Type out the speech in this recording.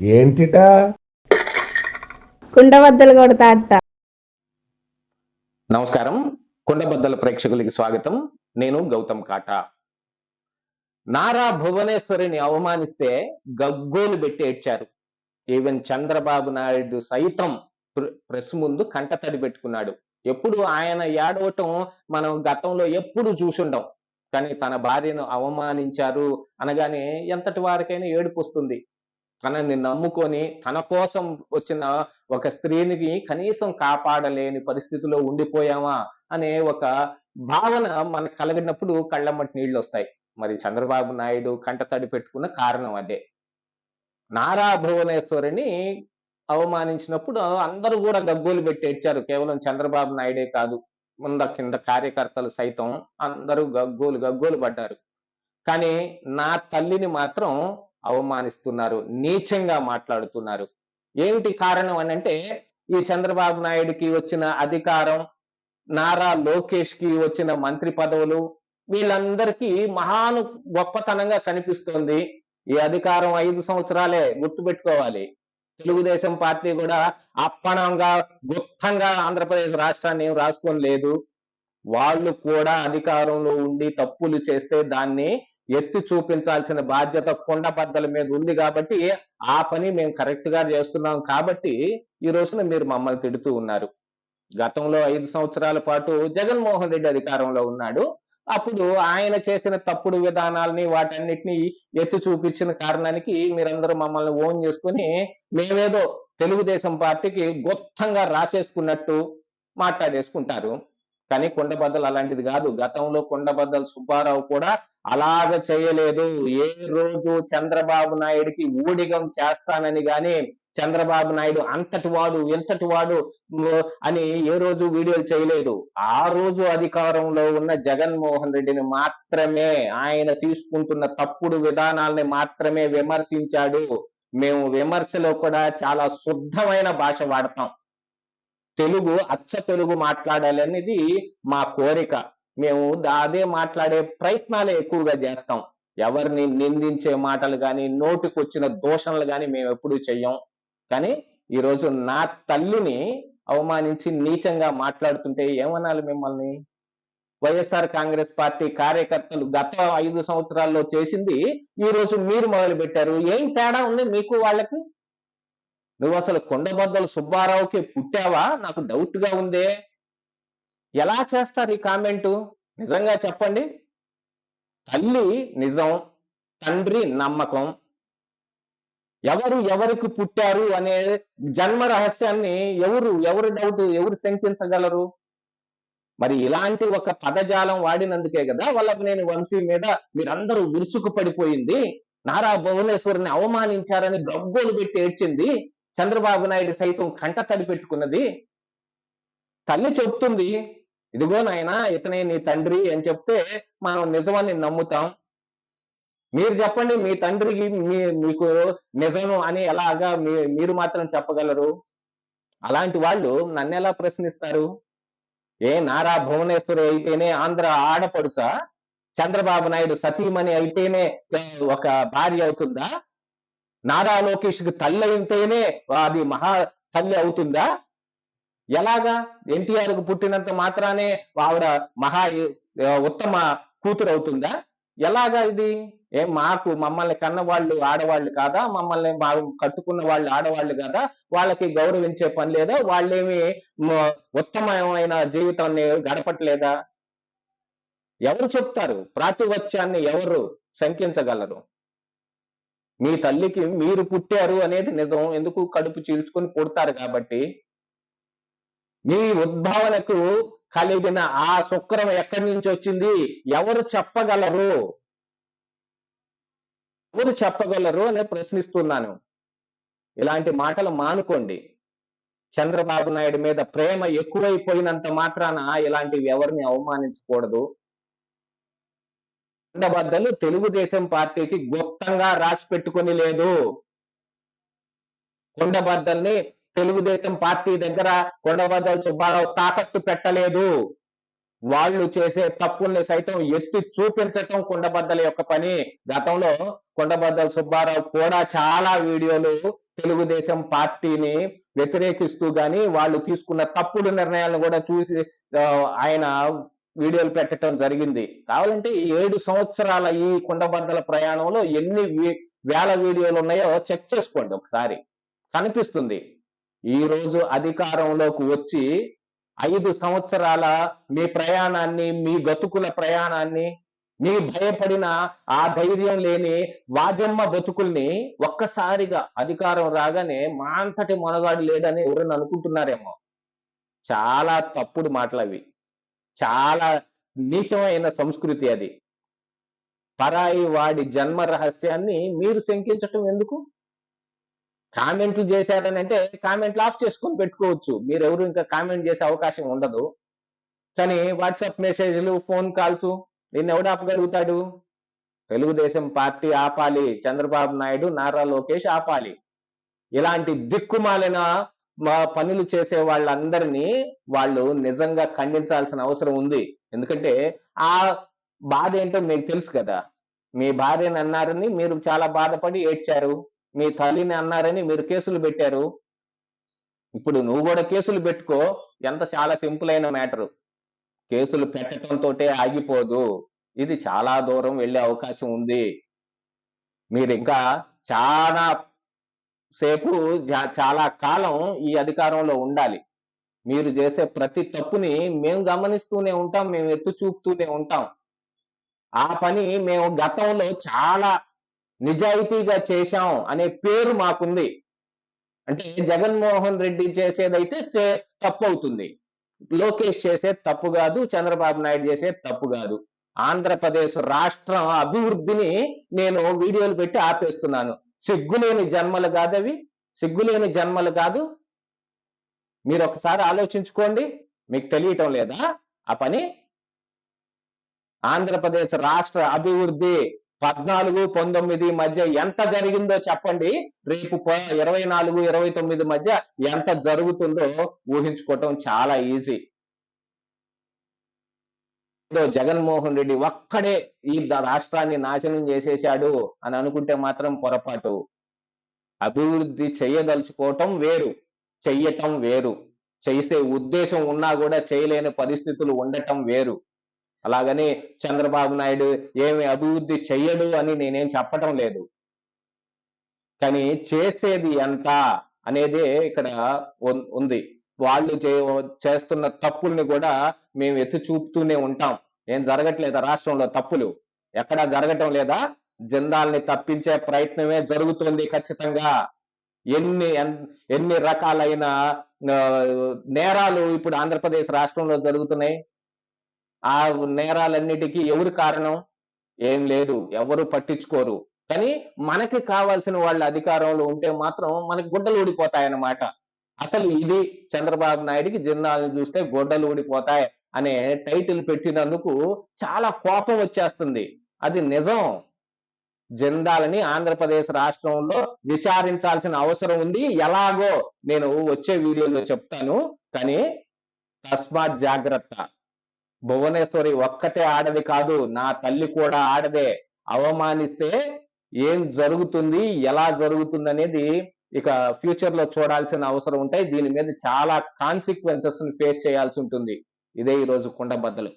ఏంటిటా? కుండబద్దలు కొడతా అట్ట నమస్కారం. కుండబద్దల ప్రేక్షకులకి స్వాగతం. నేను గౌతమ్ కాటా. నారా భువనేశ్వరిని అవమానిస్తే గగ్గోలు పెట్టి ఏడ్చారు. ఈవెన్ చంద్రబాబు నాయుడు సైతం ప్ర- ప్రెస్ ముందు కంటతడి పెట్టుకున్నాడు. ఎప్పుడు ఆయన ఏడవటం మనం గతంలో ఎప్పుడు చూసుండం కానీ తన భార్యను అవమానించారు అనగానే ఎంతటి వారికైనా ఏడుపు వస్తుంది. తనని నమ్ముకొని తన కోసం వచ్చిన ఒక స్త్రీని కనీసం కాపాడలేని పరిస్థితిలో ఉండిపోయామా అనే ఒక భావన మనకు కలిగినప్పుడు కళ్ళమ్మటి నీళ్ళు వస్తాయి. మరి చంద్రబాబు నాయుడు కంటతడి పెట్టుకున్న కారణం అదే. నారా భువనేశ్వరిని అవమానించినప్పుడు అందరూ కూడా గగ్గోలు పెట్టి ఏడ్చారు. కేవలం చంద్రబాబు నాయుడే కాదు. ముంద కింద కార్యకర్తలు సైతం అందరూ గగ్గోలు గగ్గోలు పడ్డారు కానీ నా తల్లిని మాత్రం అవమానిస్తున్నారు నీచంగా మాట్లాడుతున్నారు. ఏమిటి కారణం అని అంటే ఈ చంద్రబాబు నాయుడికి వచ్చిన అధికారం నారా లోకేష్కి వచ్చిన మంత్రి పదవులు వీళ్ళందరికీ మహాను గొప్పతనంగా కనిపిస్తోంది. ఈ అధికారం ఐదు సంవత్సరాలే గుర్తుపెట్టుకోవాలి. తెలుగుదేశం పార్టీ కూడా అప్పనంగా గుప్తంగా ఆంధ్రప్రదేశ్ రాష్ట్రాన్ని ఏం రాసుకొని లేదు. వాళ్ళు కూడా అధికారంలో ఉండి తప్పులు చేస్తే దాన్ని ఎత్తి చూపించాల్సిన బాధ్యత కొండబద్దల మీద ఉంది కాబట్టి ఆ పని మేము కరెక్ట్గా చేస్తున్నాం కాబట్టి ఈ రోజున మీరు మమ్మల్ని తిడుతూ ఉన్నారు. గతంలో ఐదు సంవత్సరాల పాటు జగన్మోహన్ రెడ్డి అధికారంలో ఉన్నాడు. అప్పుడు ఆయన చేసిన తప్పుడు విధానాలని వాటన్నిటిని ఎత్తి చూపించిన కారణానికి మీరందరూ మమ్మల్ని ఓన్ చేసుకుని మేమేదో తెలుగుదేశం పార్టీకి గొప్పంగా రాసేసుకున్నట్టు మాట్లాడేసుకుంటారు. కానీ కొండబద్దలు అలాంటిది కాదు. గతంలో కొండబద్దలు సుబ్బారావు కూడా అలాగ చేయలేదు. ఏ రోజు చంద్రబాబు నాయుడికి ఊడిగం చేస్తానని గాని చంద్రబాబు నాయుడు అంతటి వాడు ఎంతటి వాడు అని ఏ రోజు వీడియోలు చేయలేదు. ఆ రోజు అధికారంలో ఉన్న జగన్మోహన్ రెడ్డిని మాత్రమే ఆయన తీసుకుంటున్న తప్పుడు విధానాల్ని మాత్రమే విమర్శించాడు. మేము విమర్శలో కూడా చాలా శుద్ధమైన భాష వాడతాం. తెలుగు అచ్చ తెలుగు మాట్లాడాలనేది మా కోరిక. మేము అదే మాట్లాడే ప్రయత్నాలే ఎక్కువగా చేస్తాం. ఎవరిని నిందించే మాటలు కానీ నోటికొచ్చిన దోషణలు కానీ మేము ఎప్పుడూ చెయ్యం. కానీ ఈరోజు నా తల్లిని అవమానించి నీచంగా మాట్లాడుతుంటే ఏమనాలి మిమ్మల్ని? వైఎస్ఆర్ కాంగ్రెస్ పార్టీ కార్యకర్తలు గత ఐదు సంవత్సరాల్లో చేసింది ఈ రోజు మీరు మొదలు పెట్టారు ఏం తేడా ఉంది మీకు వాళ్ళకి? నువ్వు అసలు కొండబద్దలు సుబ్బారావుకి పుట్టావా? నాకు డౌట్గా ఉందే. ఎలా చేస్తారు ఈ కామెంటు? నిజంగా చెప్పండి. తల్లి నిజం తండ్రి నమ్మకం. ఎవరు ఎవరికి పుట్టారు అనే జన్మ రహస్యాన్ని ఎవరు ఎవరు డౌట్ ఎవరు శంకించగలరు? మరి ఇలాంటి ఒక పదజాలం వాడినందుకే కదా వల్లభనేని వంశీ మీద మీరందరూ విరుచుకు పడిపోయింది. నారా భువనేశ్వరిని అవమానించారని గగ్గోలు పెట్టి ఏడ్చింది. చంద్రబాబు నాయుడు సైతం కంట తడి పెట్టుకున్నది. తల్లి చెప్తుంది ఇదిగో నాయనా ఇతనే నీ తండ్రి అని చెప్తే మనం నిజమని నమ్ముతాం. మీరు చెప్పండి మీ తండ్రికి మీ మీకు నిజం అని ఎలాగా మీరు మాత్రం చెప్పగలరు? అలాంటి వాళ్ళు నన్ను ఎలా ప్రశ్నిస్తారు? ఏ నారా భువనేశ్వరి అయితేనే ఆంధ్ర ఆడపడుచా? చంద్రబాబు నాయుడు సతీమణి అయితేనే ఒక భార్య అవుతుందా? నారా లోకేష్కి తల్లి అయితేనే అది మహా తల్లి అవుతుందా? ఎలాగా? ఎన్టీఆర్కు పుట్టినంత మాత్రానే ఆవిడ మహా ఉత్తమ కూతురు అవుతుందా ఎలాగా ఇది? ఏం మాకు మమ్మల్ని కన్న వాళ్ళు ఆడవాళ్ళు కాదా? మమ్మల్ని మా కట్టుకున్న వాళ్ళు ఆడవాళ్ళు కాదా? వాళ్ళకి గౌరవించే పని లేదా? వాళ్ళేమి ఉత్తమమైన జీవితాన్ని గడపట్లేదా? ఎవరు చెప్తారు? ప్రాతివత్యాన్ని ఎవరు శంకించగలరు? మీ తల్లికి మీరు పుట్టారు అనేది నిజం. ఎందుకు కడుపు చీల్చుకొని పుడతారు కాబట్టి? మీ ఉద్భావనకు కలిగిన ఆ శుక్రం ఎక్కడి నుంచి వచ్చింది? ఎవరు చెప్పగలరు? ఎవరు చెప్పగలరు అని ప్రశ్నిస్తున్నాను. ఇలాంటి మాటలు మానుకోండి. చంద్రబాబు నాయుడు మీద ప్రేమ ఎక్కువైపోయినంత మాత్రాన ఇలాంటివి ఎవరిని అవమానించకూడదు. కొండబద్దలు తెలుగుదేశం పార్టీకి గుప్తంగా రాసి పెట్టుకొని లేదు. కొండబద్దల్ని తెలుగుదేశం పార్టీ దగ్గర కొండబద్దలు సుబ్బారావు తాకట్టు పెట్టలేదు. వాళ్ళు చేసే తప్పుల్ని సైతం ఎత్తి చూపించటం కుండబద్దల యొక్క పని. గతంలో కుండబద్దల సుబ్బారావు కూడా చాలా వీడియోలు తెలుగుదేశం పార్టీని వ్యతిరేకిస్తూ గాని వాళ్ళు తీసుకున్న తప్పుడు నిర్ణయాలను కూడా చూసి ఆయన వీడియోలు పెట్టడం జరిగింది. కావాలంటే ఏడు సంవత్సరాల ఈ కుండబద్దల ప్రయాణంలో ఎన్ని వేల వీడియోలు ఉన్నాయో చెక్ చేసుకోండి ఒకసారి. కనిపిస్తుంది. ఈ రోజు అధికారంలోకి వచ్చి ఐదు సంవత్సరాల మీ ప్రయాణాన్ని మీ బతుకుల ప్రయాణాన్ని మీ భయపడిన ఆ ధైర్యం లేని వాజమ్మ బతుకుల్ని ఒక్కసారిగా అధికారం రాగానే మా అంతటి మనగాడు లేడని ఎవరైనా అనుకుంటున్నారేమో? చాలా తప్పుడు మాటలు అవి. చాలా నీచమైన సంస్కృతి అది. పరాయి వాడి జన్మ రహస్యాన్ని మీరు శంకించటం ఎందుకు? కామెంట్లు చేశారని అంటే కామెంట్లు ఆఫ్ చేసుకొని పెట్టుకోవచ్చు. మీరు ఎవరు ఇంకా కామెంట్ చేసే అవకాశం ఉండదు. కానీ వాట్సాప్ మెసేజ్లు ఫోన్ కాల్స్ దీన్ని ఎవడు ఆపగలుగుతాడు? తెలుగుదేశం పార్టీ ఆపాలి. చంద్రబాబు నాయుడు నారా లోకేష్ ఆపాలి. ఇలాంటి దిక్కుమాలిన మా పనులు చేసే వాళ్ళందరినీ వాళ్ళు నిజంగా ఖండించాల్సిన అవసరం ఉంది. ఎందుకంటే ఆ బాధ ఏంటో మీకు తెలుసు కదా. మీ భార్యని అన్నారని మీరు చాలా బాధపడి ఏడ్చారు. మీ తల్లిని అన్నారని మీరు కేసులు పెట్టారు. ఇప్పుడు నువ్వు కూడా కేసులు పెట్టుకో. ఎంత చాలా సింపుల్ అయిన మ్యాటరు. కేసులు పెట్టడంతో ఆగిపోదు. ఇది చాలా దూరం వెళ్ళే అవకాశం ఉంది. మీరు ఇంకా చాలా సేపు చాలా కాలం ఈ అధికారంలో ఉండాలి. మీరు చేసే ప్రతి తప్పుని మేము గమనిస్తూనే ఉంటాం. మేము ఎత్తు చూపుతూనే ఉంటాం. ఆ పని మేము గతంలో చాలా నిజాయితీగా చేశాం అనే పేరు మాకుంది. అంటే జగన్మోహన్ రెడ్డి చేసేదైతే చే- తప్పు అవుతుంది లోకేష్ చేసేది తప్పు కాదు చంద్రబాబు నాయుడు చేసేది తప్పు కాదు. ఆంధ్రప్రదేశ్ రాష్ట్రం అభివృద్ధిని నేను వీడియోలు పెట్టి ఆపేస్తున్నాను. సిగ్గులేని జన్మలు కాదు అవి సిగ్గులేని జన్మలు కాదు. మీరు ఒకసారి ఆలోచించుకోండి. మీకు తెలియటం లేదా? ఆ పని? ఆంధ్రప్రదేశ్ రాష్ట్ర అభివృద్ధి పద్నాలుగు పంతొమ్మిది మధ్య ఎంత జరిగిందో చెప్పండి. రేపు ఇరవై నాలుగు ఇరవై తొమ్మిది మధ్య ఎంత జరుగుతుందో ఊహించుకోవటం చాలా ఈజీ. జగన్మోహన్ రెడ్డి ఒక్కడే ఈ రాష్ట్రాన్ని నాశనం చేసేశాడు అని అనుకుంటే మాత్రం పొరపాటు. అభివృద్ధి చేయదలుచుకోవటం వేరు చెయ్యటం వేరు. చేసే ఉద్దేశం ఉన్నా కూడా చేయలేని పరిస్థితులు ఉండటం వేరు. అలాగని చంద్రబాబు నాయుడు ఏమి అభివృద్ధి చెయ్యడు అని నేనేం చెప్పటం లేదు. కానీ చేసేది ఎంత అనేదే ఇక్కడ ఉంది. వాళ్ళు చే- చేస్తున్న తప్పుల్ని కూడా మేము ఎత్తి చూపుతూనే ఉంటాం. ఏం జరగట్లేదా రాష్ట్రంలో తప్పులు? ఎక్కడా జరగటం లేదా? జెండాల్ని తప్పించే ప్రయత్నమే జరుగుతుంది ఖచ్చితంగా. ఎన్ని ఎన్ని రకాలైన నేరాలు ఇప్పుడు ఆంధ్రప్రదేశ్ రాష్ట్రంలో జరుగుతున్నాయి? ఆ నేరాలన్నిటికీ ఎవరు కారణం? ఏం లేదు. ఎవరు పట్టించుకోరు. కానీ మనకి కావాల్సిన వాళ్ళ అధికారంలో ఉంటే మాత్రం మనకి గుడ్డలు ఊడిపోతాయన్నమాట. అసలు ఇది చంద్రబాబు నాయుడికి జిన్నాలను చూస్తే గొడ్డలు ఊడిపోతాయి అనే టైటిల్ పెట్టినందుకు చాలా కోపం వచ్చేస్తుంది. అది నిజం. జెండాలని ఆంధ్రప్రదేశ్ రాష్ట్రంలో విచారించాల్సిన అవసరం ఉంది. ఎలాగో నేను వచ్చే వీడియోలో చెప్తాను. కానీ తస్మాత్ జాగ్రత్త. భువనేశ్వరి ఒక్కటే ఆడది కాదు నా తల్లి కూడా ఆడదే. అవమానిస్తే ఏం జరుగుతుంది ఎలా జరుగుతుంది అనేది ఇక ఫ్యూచర్లో చూడాల్సిన అవసరం ఉంటాయి దీని మీద చాలా కాన్సిక్వెన్సెస్ ఫేస్ చేయాల్సి ఉంటుంది. ఇదే ఈ రోజు కుండబద్దలు